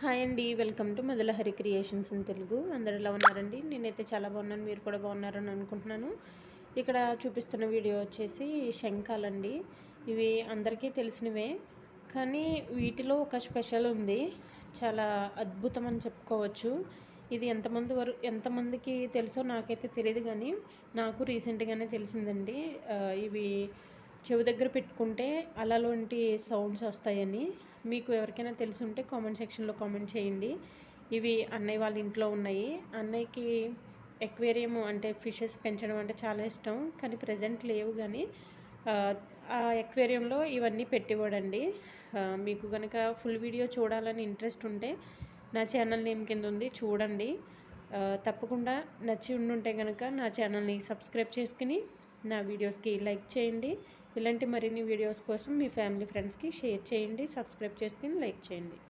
Hi అండి welcome to Modalahari creations in Telugu. అందరు ఎలా ఉన్నారండి? నేనైతే చాలా బాగున్నాను మీరు కూడా బాగున్నారని అనుకుంటున్నాను. ఇక్కడ చూపిస్తున్న వీడియో వచ్చేసి శంఖాలండి. ఇవి అందరికీ తెలిసినవే కానీ వీటిలో ఒక స్పెషల్ ఉంది. చాలా అద్భుతం అని చెప్పుకోవచ్చు. ఇది ఎంతమంది వరకు ఎంతమందికి తెలుసో నాకైతే తెలియదు కానీ నాకు రీసెంట్గానే తెలిసిందండి. ఇవి చెవి దగ్గర పెట్టుకుంటే అలలోంటి సౌండ్స్ వస్తాయని మీకు ఎవరికైనా తెలుసుంటే కామెంట్ సెక్షన్లో కామెంట్ చేయండి. ఇవి అన్నయ్య వాళ్ళ ఇంట్లో ఉన్నాయి. అన్నయ్యకి ఎక్వేరియం అంటే ఫిషెస్ పెంచడం అంటే చాలా ఇష్టం కానీ ప్రజెంట్ లేవు కానీ ఆ, ఎక్వేరియంలో ఇవన్నీ పెట్టివ్వడండి మీకు కనుక ఫుల్ వీడియో చూడాలని ఇంట్రెస్ట్ ఉంటే నా ఛానల్ నేమ్ కింద ఉంది చూడండి. తప్పకుండా నచ్చి ఉండుంటే కనుక నా ఛానల్ని సబ్స్క్రైబ్ చేసుకుని నా వీడియోస్కి లైక్ చేయండి. ఇలాంటి మరిన్ని వీడియోస్ కోసం మీ ఫ్యామిలీ ఫ్రెండ్స్కి షేర్ చేయండి. సబ్స్క్రైబ్ చేసుకుని లైక్ చేయండి.